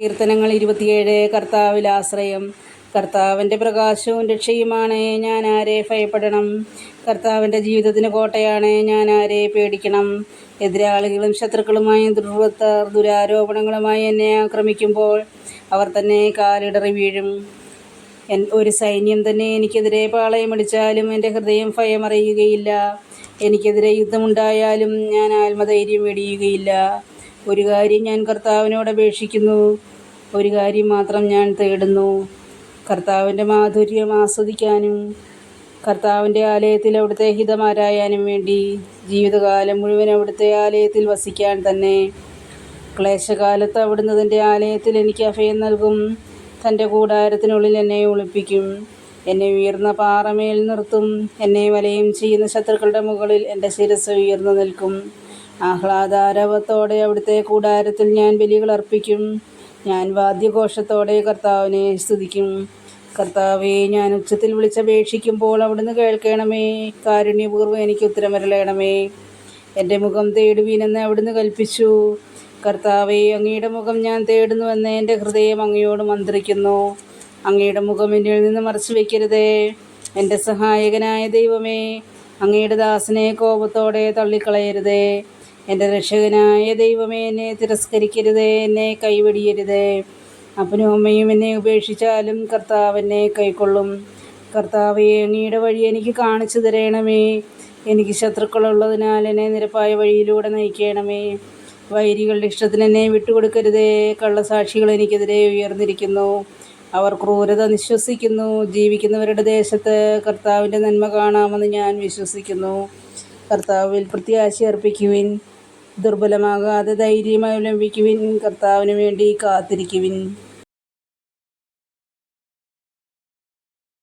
കീർത്തനങ്ങൾ ഇരുപത്തിയേഴ് കർത്താവിൽ ആശ്രയം. കർത്താവിന്റെ പ്രകാശവും രക്ഷയുമാണ്. ഞാൻ ആരെ ഭയപ്പെടണം? കർത്താവിന്റെ ജീവിതത്തിന് കോട്ടയാണ്. ഞാൻ ആരെ പേടിക്കണം? എതിരാളികളും ശത്രുക്കളുമായി ദുർവൃത്തർ ദുരാരോപണങ്ങളുമായി എന്നെ ആക്രമിക്കുമ്പോൾ അവർ തന്നെ കാലിടറി വീഴും. എൻ ഒരു സൈന്യം തന്നെ എനിക്കെതിരെ പാളയമടിച്ചാലും എന്റെ ഹൃദയം ഭയമറിയുകയില്ല. എനിക്കെതിരെ യുദ്ധമുണ്ടായാലും ഞാൻ ആത്മധൈര്യം വെടിയുകയില്ല. ഒരു കാര്യം ഞാൻ കർത്താവിനോട് അപേക്ഷിക്കുന്നു. ഒരു കാര്യം മാത്രം ഞാൻ തേടുന്നു. കർത്താവിന്റെ മാധുര്യം ആസ്വദിക്കാനും കർത്താവിന്റെ ആലയത്തിൽ അവിടുത്തെ ഹിതമാരായാനും വേണ്ടി ജീവിതകാലം മുഴുവൻ അവിടുത്തെ ആലയത്തിൽ വസിക്കാൻ തന്നെ ക്ലേശകാലത്ത് അവിടുന്ന് തന്റെ ആലയത്തിൽ എനിക്ക് അഭയം നൽകും. തന്റെ കൂടാരത്തിനുള്ളിൽ എന്നെ ഒളിപ്പിക്കും. എന്നെ ഉയർന്ന പാറമേൽ നിർത്തും. എന്നെ വലയം ചെയ്യുന്ന ശത്രുക്കളുടെ മുകളിൽ എന്റെ ശിരസ് ഉയർന്നു നിൽക്കും. ആഹ്ലാദാരവത്തോടെ അവിടുത്തെ കൂടാരത്തിൽ ഞാൻ ബലികൾ അർപ്പിക്കും. ഞാൻ വാദ്യഘോഷത്തോടെ കർത്താവിനെ സ്തുതിക്കും. കർത്താവെ ഞാൻ ഉച്ചത്തിൽ വിളിച്ചപേക്ഷിക്കുമ്പോൾ അവിടുന്ന് കേൾക്കണമേ. കാരുണ്യപൂർവം എനിക്ക് ഉത്തരമരളയണമേ എന്റെ മുഖം തേടുവീനെന്ന് അവിടുന്ന് കൽപ്പിച്ചു. കർത്താവെ അങ്ങയുടെ മുഖം ഞാൻ തേടുന്നുവെന്ന് എന്റെ ഹൃദയം അങ്ങയോട് മന്ത്രിക്കുന്നു. അങ്ങയുടെ മുഖം എന്നിൽ നിന്ന് മറച്ചു വയ്ക്കരുതേ എന്റെ സഹായകനായ ദൈവമേ അങ്ങയുടെ ദാസനെ കോപത്തോടെ തള്ളിക്കളയരുതേ. എന്റെ രക്ഷകനായ ദൈവമേ എന്നെ തിരസ്കരിക്കരുതേ എന്നെ കൈവെടിയരുതേ. അപ്പനും അമ്മയും എന്നെ ഉപേക്ഷിച്ചാലും കർത്താവ് എന്നെ കൈക്കൊള്ളും. കർത്താവെ അങ്ങയുടെ വഴി എനിക്ക് കാണിച്ചു തരണമേ. എനിക്ക് ശത്രുക്കളുള്ളതിനാൽ എന്നെ നിരപ്പായ വഴിയിലൂടെ നയിക്കണമേ. വൈരികളുടെ ഇഷ്ടത്തിന് എന്നെ വിട്ടുകൊടുക്കരുതേ. കള്ളസാക്ഷികൾ എനിക്കെതിരെ ഉയർന്നിരിക്കുന്നു. അവർ ക്രൂരത നിശ്വസിക്കുന്നു. ജീവിക്കുന്നവരുടെ ദേശത്ത് കർത്താവിന്റെ നന്മ കാണാമെന്ന് ഞാൻ വിശ്വസിക്കുന്നു. കർത്താവിൽ പ്രത്യാശ അർപ്പിക്കുവിൻ ദുർബലമാകാതെ ധൈര്യമായി അവലംബിക്കുവിൻ കർത്താവിന് വേണ്ടി കാത്തിരിക്കുവിൻ.